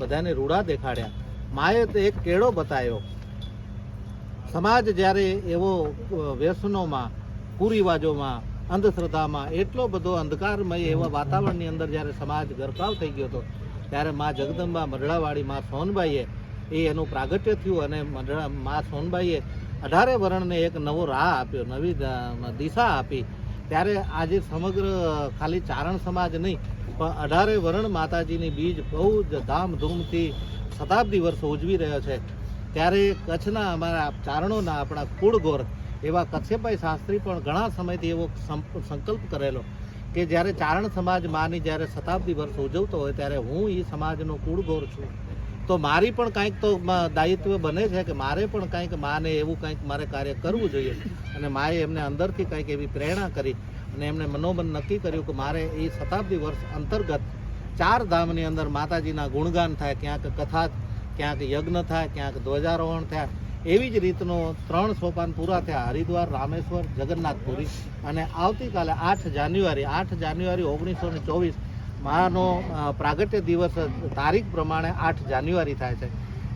બધાને રૂડા દેખાડ્યા. માએ તો એક કેળો બતાવ્યો. સમાજ જ્યારે એવો વ્યસનોમાં કુરિવાજોમાં અંધશ્રદ્ધામાં એટલો બધો અંધકારમય એવા વાતાવરણની અંદર જ્યારે સમાજ ગરકાવ થઈ ગયો હતો ત્યારે મા જગદંબા મરડાવાળી મા સોનબાઈએ એ એનું પ્રાગટ્ય થયું અને મરડા મા સોનબાઈએ અઢારે વર્ણને એક નવો રાહ આપ્યો નવી દિશા આપી. ત્યારે આજે સમગ્ર ખાલી ચારણ સમાજ નહીં, પણ અઢારે વર્ણ માતાજીની બીજ બહુ જ ધામધૂમથી શતાબ્દી વર્ષો ઉજવી રહ્યો છે. ત્યારે કચ્છના અમારા ચારણોના આપણા કુળગોર એવા કચ્છેભાઈ શાસ્ત્રી પણ ઘણા સમયથી એવો સંકલ્પ કરેલો કે જ્યારે ચારણ સમાજ માની જ્યારે શતાબ્દી વર્ષ ઉજવતો હોય ત્યારે હું એ સમાજનો કુળગોર છું. તો મારી પણ કાંઈક તો દાયિત્વ બને છે કે મારે પણ કાંઈક માને એવું કંઈક મારે કાર્ય કરવું જોઈએ. અને માએ એમને અંદરથી કંઈક એવી પ્રેરણા કરી અને એમને મનોમન નક્કી કર્યું કે મારે એ શતાબ્દી વર્ષ અંતર્ગત ચાર ધામની અંદર માતાજીના ગુણગાન થાય, ક્યાંક કથા, ક્યાંક યજ્ઞ થાય, ક્યાંક ધ્વજારોહણ થાય. એવી જ રીતનો ત્રણ સોપાન પૂરા થયા. હરિદ્વાર, રામેશ્વર, જગન્નાથપુરી. અને આવતીકાલે આઠ જાન્યુઆરી આઠ જાન્યુઆરી ઓગણીસો ચોવીસ માનો પ્રાગટ્ય દિવસ તારીખ પ્રમાણે આઠ જાન્યુઆરી થાય છે.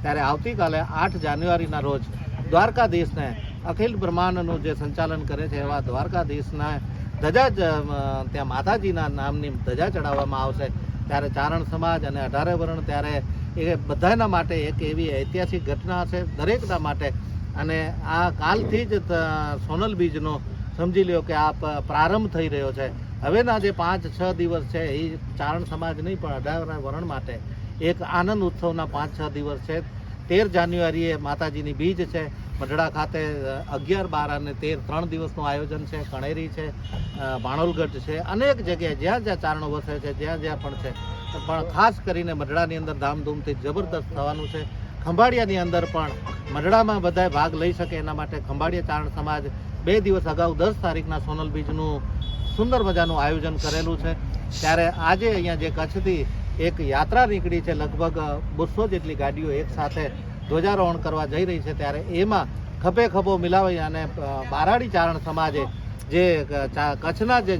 ત્યારે આવતીકાલે આઠ જાન્યુઆરીના રોજ દ્વારકાધીશને અખિલ બ્રહ્માંડનું જે સંચાલન કરે છે એવા દ્વારકાધીશના ધજા ત્યાં માતાજીના નામની ધજા ચડાવવામાં આવશે. ત્યારે ચારણ સમાજ અને અઢારે વર્ણ ત્યારે એ બધાના માટે એક એવી ઐતિહાસિક ઘટના છે દરેકના માટે. અને આ કાલથી જ સોનલ બીજનો સમજી લ્યો કે આ પ્રારંભ થઈ રહ્યો છે. હવેના જે પાંચ, છ દિવસ છે, એ ચારણ સમાજ નહીં, પણ અઢારના વરણ માટે એક આનંદ ઉત્સવના પાંચ, છ દિવસ છે. તેર જાન્યુઆરીએ માતાજીની બીજ છે. મઢડા ખાતે અગિયાર, બાર અને તેર ત્રણ દિવસનું આયોજન છે. કણેરી છે ભાણોલગઢ છે. અનેક જગ્યાએ જ્યાં જ્યાં ચારણો વસે છે, જ્યાં જ્યાં પણ છે. પણ ખાસ કરીને મઢડાની અંદર ધામધૂમથી જબરદસ્ત થવાનું છે. ખંભાળિયાની અંદર પણ મઢડામાં બધાએ ભાગ લઈ શકે એના માટે ખંભાળિયા ચારણ સમાજ બે દિવસ અગાઉ દસ તારીખના સોનલ બીજનું સુંદર મજાનું આયોજન કરેલું છે. ત્યારે આજે અહીંયા જે કચ્છથી એક યાત્રા નીકળી છે, લગભગ બસો જેટલી ગાડીઓ એક સાથે ધ્વજારોહણ કરવા જઈ રહી છે, ત્યારે એમાં ખભે ખભો મિલાવી અને બારાડી ચારણ સમાજે જે કચ્છના જે,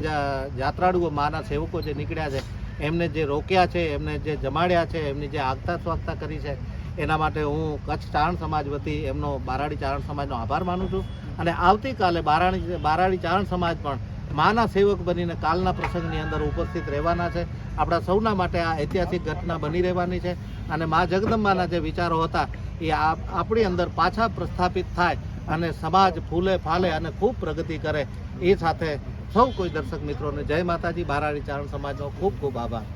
યાત્રાળુઓ, માના સેવકો જે નીકળ્યા છે, એમને જે રોક્યા છે, એમને જે જમાડ્યા છે, એમની જે આગતા સ્વાગતા કરી છે, એના માટે હું કચ્છ ચારણ સમાજ વતી એમનો બારાડી ચારણ સમાજનો આભાર માનું છું. અને આવતીકાલે બારાણી બારાણી ચારણ સમાજ પણ માના સેવક બનીને કાલના પ્રસંગની અંદર ઉપસ્થિત રહેવાના છે. આપણા સૌના માટે આ ઐતિહાસિક ઘટના બની રહેવાની છે અને મા જગદંબાના જે વિચારો હતા, એ આપણી અંદર પાછા પ્રસ્થાપિત થાય અને સમાજ ફૂલે ફાલે અને ખૂબ પ્રગતિ કરે એ સાથે સૌ કોઈ દર્શક મિત્રોને જય માતાજી. બારાણી ચારણ સમાજનો ખૂબ ખૂબ આભાર.